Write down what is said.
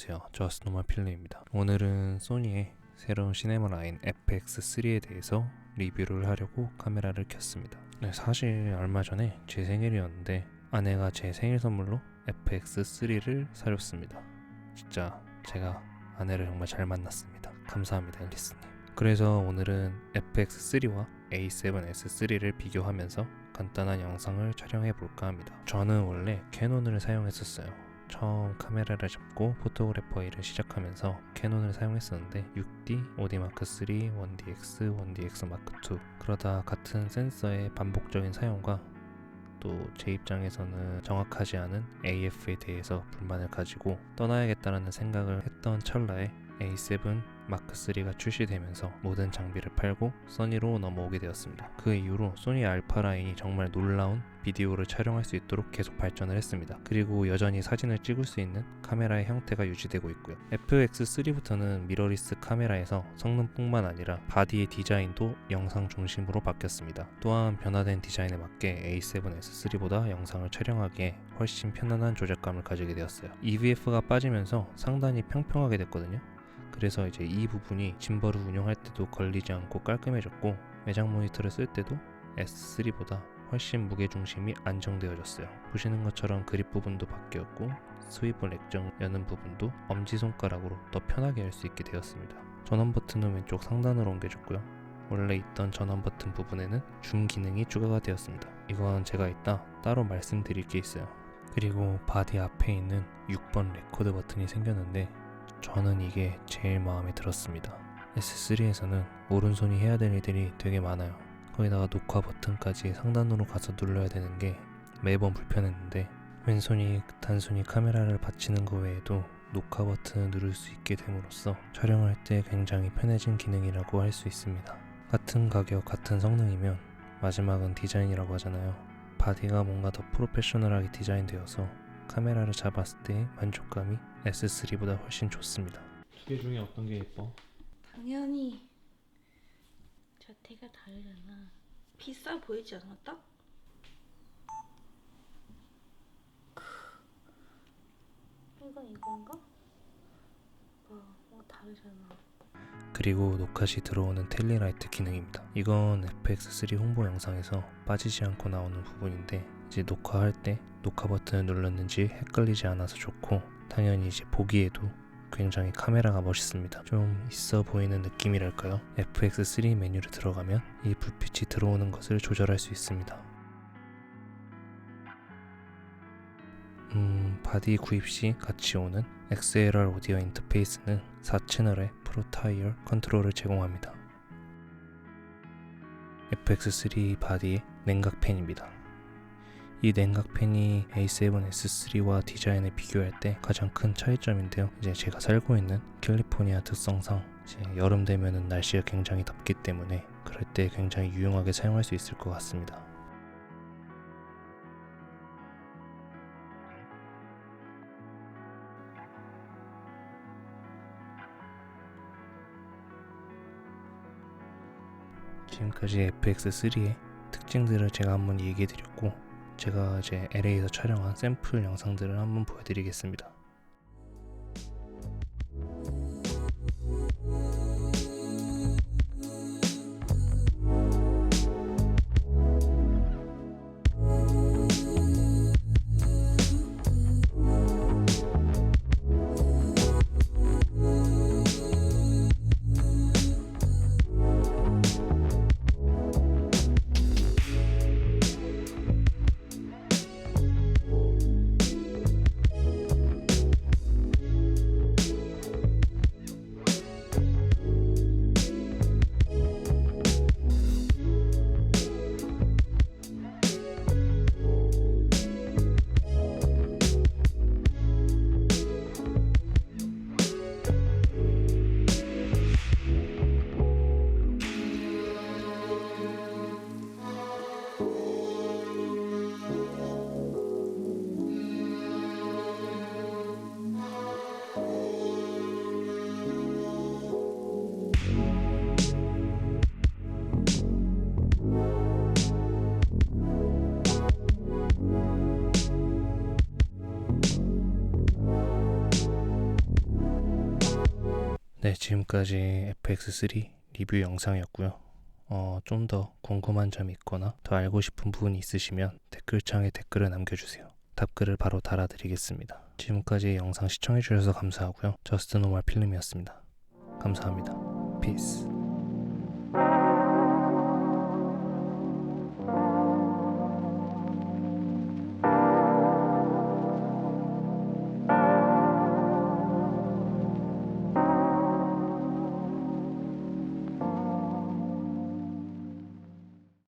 안녕하세요. 저스노마 필름입니다. 오늘은 소니의 새로운 시네마 라인 FX3에 대해서 리뷰를 하려고 카메라를 켰습니다. 네, 사실 얼마 전에 제 생일이었는데 아내가 제 생일 선물로 FX3를 사줬습니다. 진짜 제가 아내를 정말 잘 만났습니다. 감사합니다, 앨리스님. 그래서 오늘은 FX3와 A7S3를 비교하면서 간단한 영상을 촬영해 볼까 합니다. 저는 원래 캐논을 사용했었어요. 처음 카메라를 잡고 포토그래퍼 일을 시작하면서 캐논을 사용했었는데 6D, 5D 마크 3, 1DX, 1DX 마크 2 그러다 같은 센서의 반복적인 사용과 또제 입장에서는 정확하지 않은 AF에 대해서 불만을 가지고 떠나야겠다라는 생각을 했던 찰나에 A7 마크 3가 출시되면서 모든 장비를 팔고 써니로 넘어오게 되었습니다. 그 이후로 소니 알파 라인이 정말 놀라운 비디오를 촬영할 수 있도록 계속 발전을 했습니다. 그리고 여전히 사진을 찍을 수 있는 카메라의 형태가 유지되고 있고요. FX3부터는 미러리스 카메라에서 성능뿐만 아니라 바디의 디자인도 영상 중심으로 바뀌었습니다. 또한 변화된 디자인에 맞게 A7S3보다 영상을 촬영하기에 훨씬 편안한 조작감을 가지게 되었어요. EVF가 빠지면서 상단이 평평하게 됐거든요. 그래서 이제 이 부분이 짐벌을 운용할 때도 걸리지 않고 깔끔해졌고 외장 모니터를 쓸 때도 S3보다 훨씬 무게 중심이 안정되어졌어요. 보시는 것처럼 그립 부분도 바뀌었고 스위블 액정 여는 부분도 엄지손가락으로 더 편하게 할 수 있게 되었습니다. 전원 버튼은 왼쪽 상단으로 옮겨졌고요. 원래 있던 전원 버튼 부분에는 줌 기능이 추가가 되었습니다. 이건 제가 이따 따로 말씀드릴 게 있어요. 그리고 바디 앞에 있는 6번 레코드 버튼이 생겼는데 저는 이게 제일 마음에 들었습니다. S3에서는 오른손이 해야 될 일들이 되게 많아요. 거기다가 녹화 버튼까지 상단으로 가서 눌러야 되는 게 매번 불편했는데 왼손이 단순히 카메라를 받치는 거 외에도 녹화 버튼을 누를 수 있게 됨으로써 촬영할 때 굉장히 편해진 기능이라고 할 수 있습니다. 같은 가격, 같은 성능이면 마지막은 디자인이라고 하잖아요. 바디가 뭔가 더 프로페셔널하게 디자인되어서 카메라를 잡았을 때 만족감이 S3보다 훨씬 좋습니다. 두 개 중에 어떤 게 예뻐? 당연히 자태가 다르잖아. 비싸 보이지 않았다? 이건 이건가? 와, 뭐 다르잖아. 그리고 녹화 시 들어오는 텔리라이트 기능입니다. 이건 FX3 홍보 영상에서 빠지지 않고 나오는 부분인데 이제 녹화할 때 녹화 버튼을 눌렀는지 헷갈리지 않아서 좋고 당연히 이제 보기에도 굉장히 카메라가 멋있습니다. 좀 있어 보이는 느낌이랄까요? FX3 메뉴를 들어가면 이 불빛이 들어오는 것을 조절할 수 있습니다. 음, 바디 구입 시 같이 오는 XLR 오디오 인터페이스는 4채널의 프로타이어 컨트롤을 제공합니다. FX3 바디의 냉각 팬입니다. 이 냉각팬이 A7S3와 디자인을 비교할 때 가장 큰 차이점인데요. 이제 제가 살고 있는 캘리포니아 특성상 여름 되면은 날씨가 굉장히 덥기 때문에 그럴 때 굉장히 유용하게 사용할 수 있을 것 같습니다. 지금까지 FX3의 특징들을 제가 한번 얘기해 드렸고 제가 이제 LA에서 촬영한 샘플 영상들을 한번 보여드리겠습니다. 지금까지 FX3 리뷰 영상이었고요. 어, 좀 더 궁금한 점이 있거나 더 알고 싶은 부분이 있으시면 댓글창에 댓글을 남겨주세요. 답글을 바로 달아드리겠습니다. 지금까지 영상 시청해주셔서 감사하고요. 저스트 노말 필름이었습니다. 감사합니다. 피스.